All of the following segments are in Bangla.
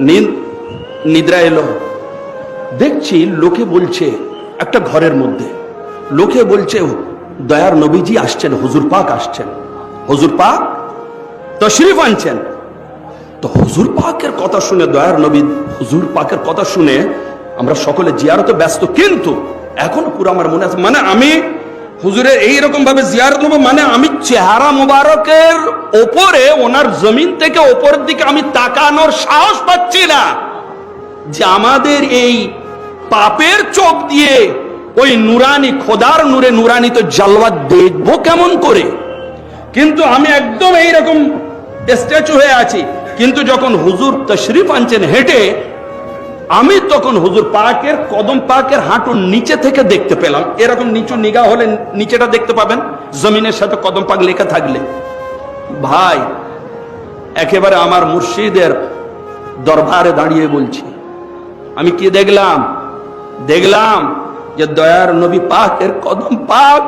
নিদ্রা এলো। দেখছি লোকে বলছে, একটা ঘরের মধ্যে। লোকে বলছে দয়ার নবীজি আসছেন, হুজুর পাক আসছেন। হুজুর পাক তশরিফ আনছেন। তো হুজুর পাকের কথা শুনে, দয়ার নবী হুজুর পাকের কথা শুনে আমরা সকলে জিয়ারতে ব্যস্ত। কিন্তু এখন পুরো আমার মনে আছে মানে আমি হুজুরের এইরকম ভাবে জিয়ারত নেব মানে আমি চেহারা মোবারকের ওপরে, ওনার জমিন থেকে ওপরের দিকে আমি তাকানোর সাহস পাচ্ছি না যে আমাদের এই পাপের চোখ দিয়ে ওই নুরানি খোদার নূরে নুরানি তো জালওয়া দেখব কেমন করে? কিন্তু আমি একদম এইরকম স্ট্যাচু হয়ে আছি। কিন্তু যখন হুজুর তশরিফ আনছেন হেঁটে আমি তখন হুজুর পাকের কদম পাকের হাঁটুর নিচে থেকে দেখতে পেলাম। এরকম নিচু নিগা হলে নিচেটা দেখতে পাবেন, জমিনের সাথে কদম পাক লেখা থাকলে। ভাই, একেবারে আমার মুর্শিদের দরবারে দাঁড়িয়ে বলছি। আমি কি দেখলাম? দেখলাম যে দয়ার নবী পাকের কদম পাক,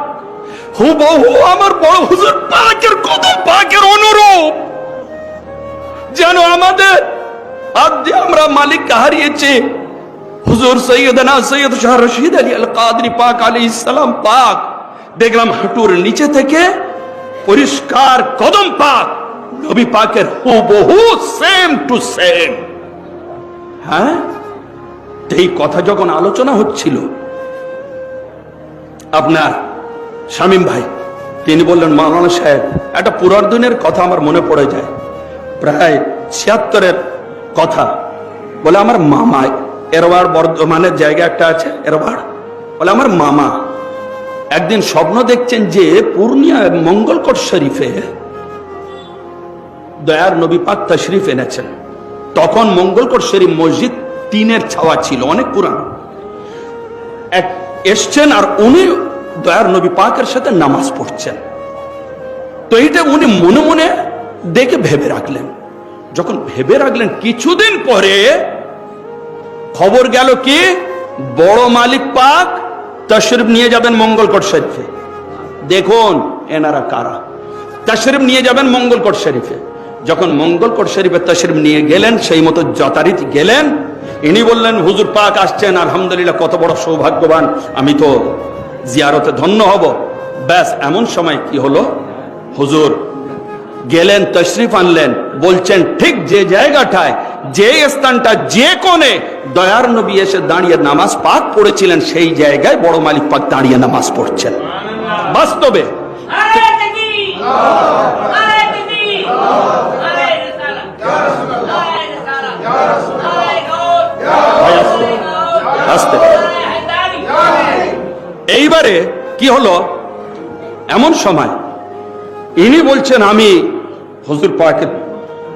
হুবহু আমার বড় হুজুর পাকের কদম পাকের অনুরূপ। যেন আমাদের হাত দিয়ে আমরা মালিককে হারিয়েছি। হুজুর সৈয়দনা সৈয়দ শাহ রশিদ আলী আল কাদরি পাক আলী ইসলাম পাক। দেখলাম হাঁটুর নিচে থেকে পরিষ্কার কদম পাক। নবী পাকের হুবহু সেম টু সেম হ্যাঁ? এই কথা যখন আলোচনা হচ্ছিল, আপনার শামীম ভাই, তিনি বললেন, মাওলানা সাহেব, একটা পুরার্ধনের কথা আমার মনে পড়ে যায়। প্রায় ছিয়াত্তরের কথা। বলে, আমার মামা এরবার বর্ধমানের জায়গা একটা আছে এরবার বলে, আমার মামা, একদিন স্বপ্ন দেখছেন যে পূর্ণিয়া মঙ্গলকোট শরীফে দয়ার নবী পাক তশরিফ এনেছেন। তখন মঙ্গলকোট শরীফ মসজিদ টিনের ছাওয়া ছিল, অনেক পুরানো। এক এসছেন আর উনি দয়ার নবী পাকের সাথে নামাজ পড়ছেন। তো এইটা উনি মনে মনে দেখে ভেবে রাখলেন। যখন ভেবে রাখলেন কিছুদিন পরে, খবর গেল কি? বড় মালিক পাক তশরিফ নিয়ে যাবেন মঙ্গলকোট শরীফে। দেখুন, এনারা কারা? তশরিফ নিয়ে যাবেন মঙ্গলকোট শরীফে। যখন মঙ্গলকোট শরীফে তশরিফ নিয়ে গেলেন, সেই মতো যথারীতি গেলেন, ইনি বললেন, হুজুর পাক আসছেন, আলহামদুলিল্লাহ, কত বড় সৌভাগ্যবান, আমি তো জিয়ারতে ধন্য হব। ব্যাস, এমন সময় কি হলো? হুজুর গেলেন, তশরিফ আনলেন, বলছেন, ঠিক যে জায়গাটায়, যে স্থানটা যে কোণে দয়ার নবী এসে দাঁড়িয়ে নামাজ পাক পড়েছিলেন, সেই জায়গায় বড় মালিক পাক দাঁড়িয়ে নামাজ পড়ছেন। বাস্তবে। এইবারে কি হলো? এমন সময় ইনি বলছেন, আমি হুজুর পাকের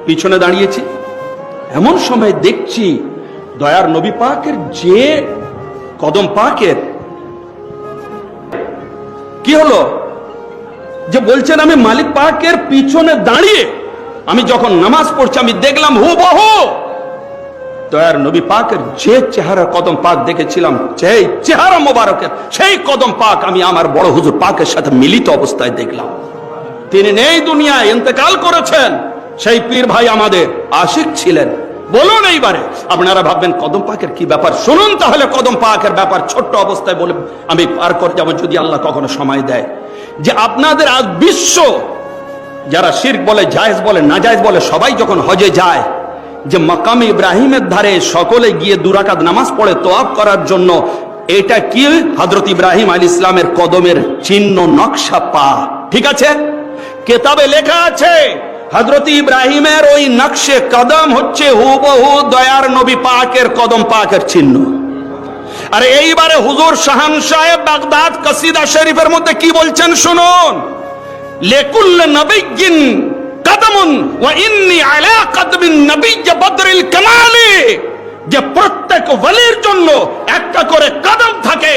পিছনে দাঁড়িয়েছি। এমন সময় দেখছি দয়ার নবী পাকের যে কদম পাকের, কি হলো? যে বলছেন, আমি মালিক পাকের পিছনে দাঁড়িয়ে আমি যখন নামাজ পড়ছি, আমি দেখলাম হু বহু দয়ার নবী পাকের যে চেহারা কদম পাক দেখেছিলাম সেই চেহারা মোবারকের সেই কদম পাক আমি আমার বড় হুজুর পাকের সাথে মিলিত অবস্থায় দেখলাম। তিনি নেই দুনিয়ায়, ইন্তেকাল করেছেন। সেই পীর ভাই আমাদের আশিক ছিলেন। বলুন এইবারে, আপনারা ভাববেন, কদম পাকের কি ব্যাপার? শুনুন তাহলে কদম পাকের ব্যাপার, ছোট্ট অবস্থায় বলে আমি পার করে যাব যদি আল্লাহ কখনো সময় দেয়। যে আপনাদের আজ বিশ্ব, যারা শির্ক বলে, জায়েজ বলে না জায়েজ বলে, সবাই যখন হজে যায়, যে মাকাম ইব্রাহিমের ধারে সকলে গিয়ে দুরাকাত নামাজ পড়ে তোয়াব করার জন্য, এটা কি? হজরত ইব্রাহিম আলী ইসলামের কদমের চিহ্ন, নকশা পা। ঠিক আছে? কেতাবে লেখা আছে হজরত ইব্রাহিমের ওই নকশে কদম হচ্ছে হুবহু দয়ার নবী পাকের কদম, পাকের চিহ্ন। আর এইবারে হুজুর শাহান সাহেব বাগদাদ কসিদা শরীফের মধ্যে কি বলছেন শুনুন? লেকুল্ল নবিয়্যিন কদমুন ওয়া ইন্নী আলা কদমিন নবিয়্য বদরিল কামালি। যে প্রত্যেক ওয়ালির জন্য একটা করে কদম থাকে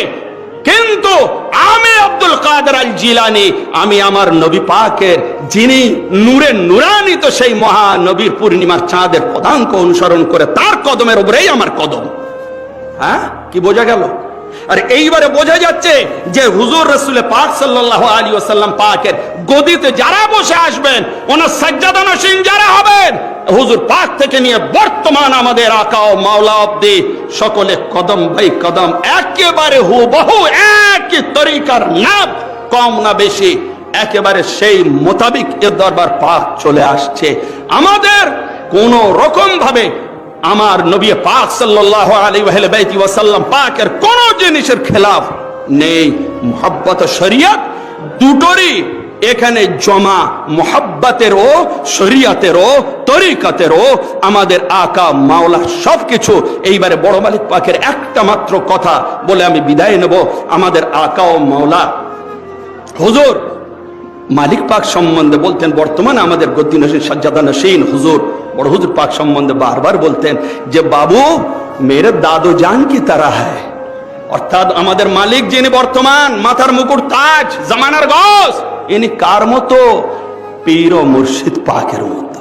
কিন্তু আমি আব্দুল কাদের আল জিলানি আমি আমার নবী পাকের, যিনি নূরে নুরানিত সেই মহা নবীর পূর্ণিমার চাঁদের পদাঙ্ক অনুসরণ করে তার কদমের উপরেই আমার কদম। হ্যাঁ? কি বোঝা গেল? আর এইবারে বোঝা যাচ্ছে যে হুজুর রসুল পাক সাল্লাহ আলী ওসাল্লাম পাকের গদিতে যারা বসে আসবেন, ওনার সাজ্জাদা নসীন যারা হবেন হুজুর পাক থেকে নিয়ে বর্তমান আমাদের আকা ও মাওলা অব্দি সকলে কদম ভাই কদম, একেবারে হুবহু একই তরিকার না কম না বেশি, একেবারে সেই মোতাবিক এ দরবার পাক চলে আসছে। আমাদের কোন রকম ভাবে আমার নবী পাক সাল্লাল্লাহু আলাইহি ওয়া বাইতি ওয়াসাল্লাম পাকের কোন জিনিসের খেলাফ নেই। মুহাব্বত শরীয়ত দুটোরই এখানে জমা মোহাব্বাতেরও, শরিয়াতেরও, তরিকাতেরও, আমাদের আকা, মাওলা সবকিছু এইবারে বড় মালিক পাকের একটা মাত্র কথা বলে আমি বিদায় নেব। আমাদের আকা ও মাওলা, হুজুর, মালিক পাক সম্বন্ধে বলতেন, বর্তমানে আমাদের গদ্দি নসীন, সাজ্জাদা নসীন, হুজুর, বড় হুজুর পাক সম্বন্ধে বারবার বলতেন যে, বাবু, মেরে দাদু জান কি তারা হ্যায়? অর্থাৎ আমাদের মালিক যিনি বর্তমান, মাথার মুকুট, তাজ, জামানার গস ইনি কার মতো? পীর ও মুর্শিদ পাকের মতো।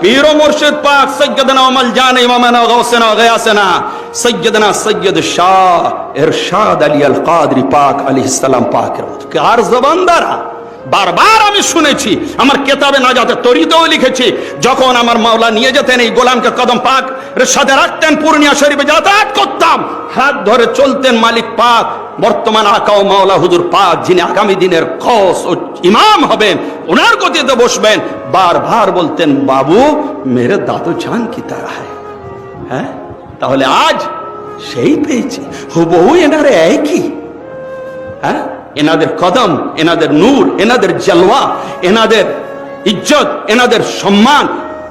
পীর ও মুর্শিদ পাক সৈয়দনা অমল জান, ইমামানা গৌসেনা গয়াসেনা, সৈয়দনা সৈয়দ শাহ ইরশাদ আলী আল কাদরি পাক আলাইহিস সালাম পাকের মতো। কার জবান দ্বারা? বারবার আমি শুনেছি, আমার কেতাবে না যাতে তরিতেও লিখেছি, যখন আমার মাওলা নিয়ে যেতেন এই গোলামকে কদম পাক সাথে রাখতেন পূর্ণিয়া শরীফে যাতায়াত করতাম, হাত ধরে চলতেন মালিক পাক বর্তমান আকা ও মাওলা হুজুর পাক, যিনি আগামী দিনের খস ও ইমাম হবেন, ওনার গতিতে বসবেন। বারবার বলতেন, বাবু, মেরে দাদু জান কি তারা হ্যাঁ? তাহলে আজ সেই পেয়েছি। হুবহু এনারে একই হ্যাঁ? এনাদের কদম, এনাদের নূর, এনাদের জলওয়া, এনাদের ইজ্জত, এনাদের সম্মান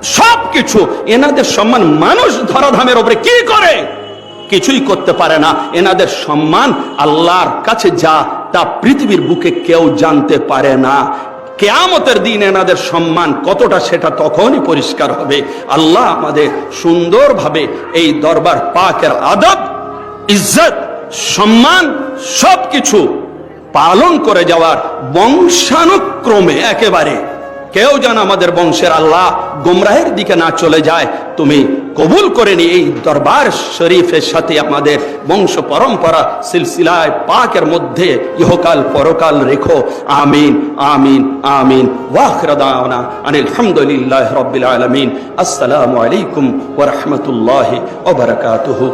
সব কিছু এনাদের সম্মান মানুষ ধরাধামের উপরে কি করে? কিছুই করতে পারে না। এনাদের সম্মান আল্লাহর কাছে যা, তা পৃথিবীর বুকে কেউ জানতে পারে না। কেয়ামতের দিন এনাদের সম্মান কতটা সেটা তখনই পরিষ্কার হবে। আল্লাহ আমাদের সুন্দরভাবে এই দরবার পাকের আদব, ইজ্জত, সম্মান সবকিছু পালন করে যাওয়ার বংশানুক্রমে একেবারে কেউ যেন আমাদের বংশের আল্লাহ গোমরাহের দিকে না চলে যায়, তুমি কবুল করে নি এই দরবার শরীফের সাথে আমাদের বংশ পরম্পরা সিলসিলায় পাকের মধ্যে ইহকাল পরকাল রেখো। আমিন আমিন আমিন। ওয়াখরদাওনা আনিল হামদুলিল্লাহ রব্বিল আলামিন। আসসালামু আলাইকুম ওয়া রাহমাতুল্লাহি ওয়া বারাকাতুহু।